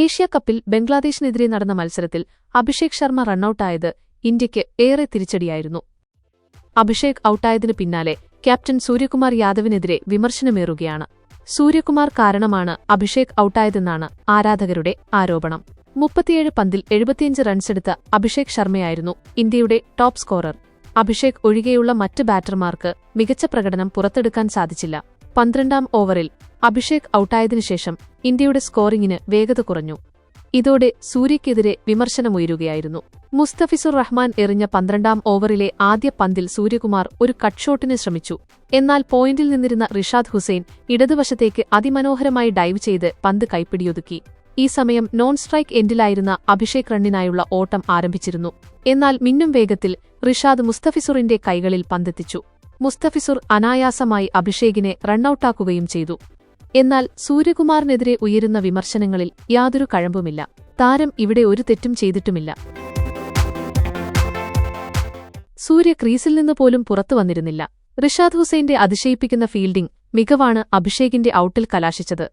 ഏഷ്യാകപ്പിൽ ബംഗ്ലാദേശിനെതിരെ നടന്ന മത്സരത്തിൽ അഭിഷേക് ശർമ്മ റണ്ണൌട്ടായത് ഇന്ത്യയ്ക്ക് ഏറെ തിരിച്ചടിയായിരുന്നു. അഭിഷേക് ഔട്ടായതിനു പിന്നാലെ ക്യാപ്റ്റൻ സൂര്യകുമാർ യാദവിനെതിരെ വിമർശനമേറുകയാണ്. സൂര്യകുമാർ കാരണമാണ് അഭിഷേക് ഔട്ടായതെന്നാണ് ആരാധകരുടെ ആരോപണം. മുപ്പത്തിയേഴ് പന്തിൽ എഴുപത്തിയഞ്ച് റൺസെടുത്ത അഭിഷേക് ശർമ്മയായിരുന്നു ഇന്ത്യയുടെ ടോപ്പ് സ്കോറർ. അഭിഷേക് ഒഴികെയുള്ള മറ്റ് ബാറ്റർമാർക്ക് മികച്ച പ്രകടനം പുറത്തെടുക്കാൻ സാധിച്ചില്ല. പന്ത്രണ്ടാം ഓവറിൽ അഭിഷേക് ഔട്ടായതിനുശേഷം ഇന്ത്യയുടെ സ്കോറിംഗിന് വേഗത കുറഞ്ഞു. ഇതോടെ സൂര്യയ്ക്കെതിരെ വിമർശനമുയരുകയായിരുന്നു. മുസ്തഫിസുർ റഹ്മാൻ എറിഞ്ഞ പന്ത്രണ്ടാം ഓവറിലെ ആദ്യ പന്തിൽ സൂര്യകുമാർ ഒരു കട്ട് ഷോട്ടിന് ശ്രമിച്ചു. എന്നാൽ പോയിന്റിൽ നിന്നിരുന്ന റിഷാദ് ഹുസൈൻ ഇടതുവശത്തേക്ക് അതിമനോഹരമായി ഡൈവ് ചെയ്ത് പന്ത് കൈപ്പിടിയൊതുക്കി. ഈ സമയം നോൺ സ്ട്രൈക്ക് എൻഡിലായിരുന്ന അഭിഷേക് റണ്ണിനായുള്ള ഓട്ടം ആരംഭിച്ചിരുന്നു. എന്നാൽ മിന്നും വേഗത്തിൽ റിഷാദ് മുസ്തഫിസുറിന്റെ കൈകളിൽ പന്തെത്തിച്ചു. മുസ്തഫിസുർ അനായാസമായി അഭിഷേകിനെ റണ്ണൌട്ടാക്കുകയും ചെയ്തു. എന്നാൽ സൂര്യകുമാറിനെതിരെ ഉയരുന്ന വിമർശനങ്ങളിൽ യാതൊരു കഴമ്പുമില്ല. താരം ഇവിടെ ഒരു തെറ്റും ചെയ്തിട്ടുമില്ല. സൂര്യ ക്രീസിൽ നിന്ന് പോലും പുറത്തു വന്നിരുന്നില്ല. റിഷാദ് ഹുസൈന്റെ അതിശയിപ്പിക്കുന്ന ഫീൽഡിംഗ് മികവാണ് അഭിഷേകിന്റെ ഔട്ടിൽ കലാശിച്ചത്.